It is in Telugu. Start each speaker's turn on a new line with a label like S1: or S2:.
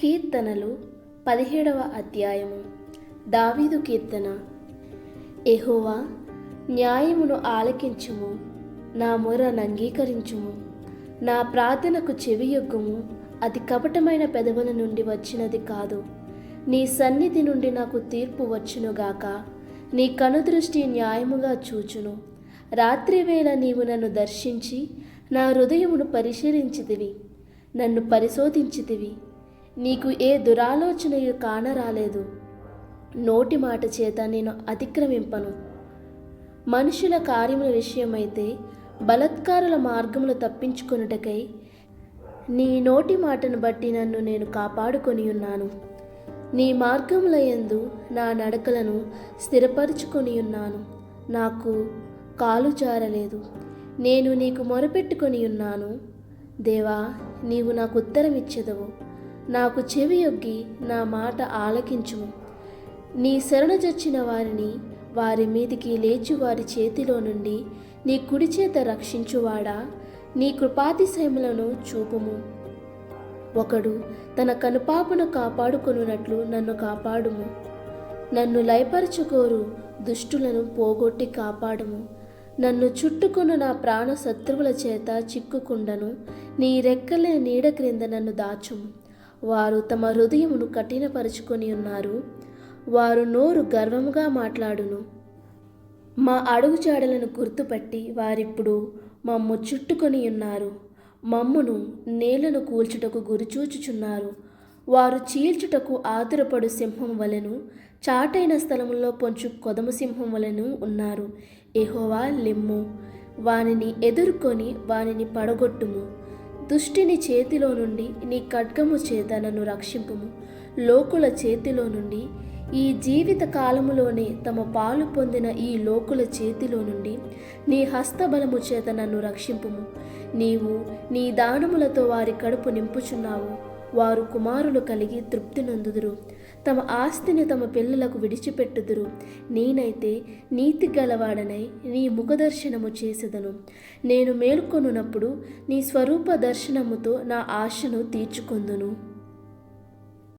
S1: కీర్తనలు పదిహేడవ అధ్యాయము. దావీదు కీర్తన ఎహోవా న్యాయమును ఆలకించుము నా మొరను అంగీకరించుము నా ప్రార్థనకు చెవియొగ్గుము అది కపటమైన పెదవుల నుండి వచ్చినది కాదు. నీ సన్నిధి నుండి నాకు తీర్పు వచ్చునుగాక నీ కనుదృష్టి న్యాయముగా చూచును. రాత్రివేళ నీవు నన్ను దర్శించి నా హృదయమును పరిశీలించితివి నన్ను పరిశోధించితివి. నీకు ఏ దురాలోచనయు కానరాలేదు. నోటి మాట చేత నేను అతిక్రమింపను. మనుషుల కార్యముల విషయమైతే బలత్కారుల మార్గములు తప్పించుకొనుటకై నీ నోటి మాటను బట్టి నన్ను నేను కాపాడుకొని ఉన్నాను. నీ మార్గముల ఎందు నా నడకలను స్థిరపరుచుకొని ఉన్నాను. నాకు కాలు జారలేదు. నేను నీకు మొరపెట్టుకొని ఉన్నాను. దేవా నీవు నాకు ఉత్తరం ఇచ్చేదవు నాకు చెవి యొగ్గి నా మాట ఆలకించుము. నీ శరణజొచ్చిన వారిని వారి మీదికి లేచి వారి చేతిలో నుండి నీ కుడి చేత రక్షించువాడా? నీ కృపాతిశయములను చూపుము. ఒకడు తన కనుపాపను కాపాడుకొనున్నట్లు నన్ను కాపాడుము. నన్ను లయపరచుకోరు దుష్టులను పోగొట్టి కాపాడుము. నన్ను చుట్టుకొను నా ప్రాణ శత్రువుల చేత చిక్కుకుండను నీ రెక్కల నీడ క్రింద నన్ను దాచుము. వారు తమ హృదయమును కఠినపరుచుకొని ఉన్నారు. వారు నోరు గర్వముగా మాట్లాడును. మా అడుగుజాడలను గుర్తుపట్టి వారిప్పుడు మమ్ము చుట్టుకొని ఉన్నారు. మమ్మును నేలను కూల్చుటకు గురిచూచుచున్నారు వారు చీల్చుటకు ఆతురపడు సింహం వలెను చాటైన స్థలములో పొంచు కొదము సింహం వలెను ఉన్నారు. ఎహోవా లిమ్ము. వానిని ఎదుర్కొని వానిని పడగొట్టుము. దుష్టిని చేతిలో నుండి నీ ఖడ్గము చేత నన్ను రక్షింపుము. లోకుల చేతిలో నుండి ఈ జీవిత కాలములోనే తమ పాలు పొందిన ఈ లోకుల చేతిలో నుండి నీ హస్తబలము చేత నన్ను రక్షింపుము. నీవు నీ దానములతో వారి కడుపు నింపుచున్నావు. వారు కుమారులు కలిగి తృప్తి నందుదురు. తమ ఆస్తిని తమ పిల్లలకు విడిచిపెట్టుదురు. నేనైతే నీతి గలవాడనై నీ ముఖదర్శనము చేసేదను. నేను మేల్కొనున్నప్పుడు నీ స్వరూప దర్శనముతో నా ఆశను తీర్చుకొందును.